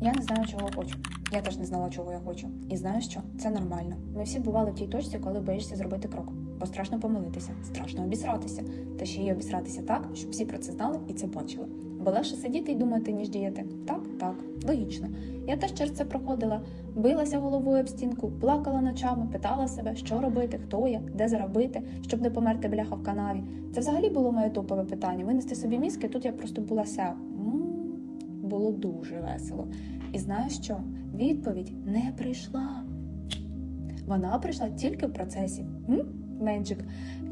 Я не знаю, чого хочу. Я теж не знала, чого я хочу. І знаю, що це нормально. Ми всі бували в тій точці, коли боїшся зробити крок. Бо страшно помилитися, страшно обісратися, та ще й обісратися так, щоб всі про це знали і це бачили. Бо легше сидіти і думати, ніж діяти. Так, так, логічно. Я теж через це проходила, билася головою об стінку, плакала ночами, питала себе, що робити, хто я, де заробити, щоб не померти бляха в канаві. Це взагалі було моє топове питання. Винести собі мізки, тут я просто була ся. Було дуже весело. І знаєш що? Відповідь не прийшла. Вона прийшла тільки в процесі. М? Менчик.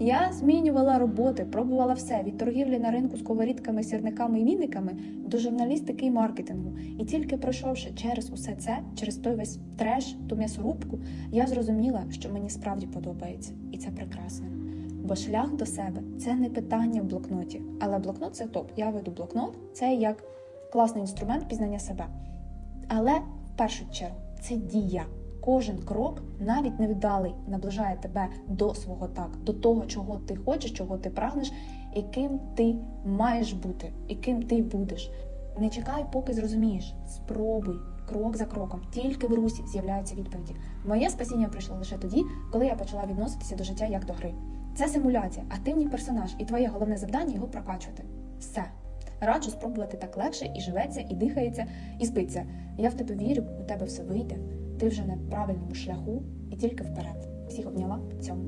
Я змінювала роботи, пробувала все від торгівлі на ринку з сковорідками, сірниками і віниками до журналістики і маркетингу. І тільки пройшовши через усе це, через той весь треш, ту м'ясорубку, я зрозуміла, що мені справді подобається, і це прекрасно. Бо шлях до себе це не питання в блокноті, але блокнот це топ. Я веду блокнот, це як класний інструмент пізнання себе. Але в першу чергу це дія. Кожен крок, навіть невдалий, наближає тебе до свого так, до того, чого ти хочеш, чого ти прагнеш, і ким ти маєш бути, і ким ти будеш. Не чекай, поки зрозумієш. Спробуй крок за кроком. Тільки в русі з'являються відповіді. Моє спасіння прийшло лише тоді, коли я почала відноситися до життя як до гри. Це симуляція, а ти в персонаж, і твоє головне завдання його прокачувати. Все. Раджу спробувати так легше і живеться, і дихається, і спиться. Я в тебе вірю, у тебе все вийде. Ти вже на правильному шляху і тільки вперед. Всіх обняла в цьому.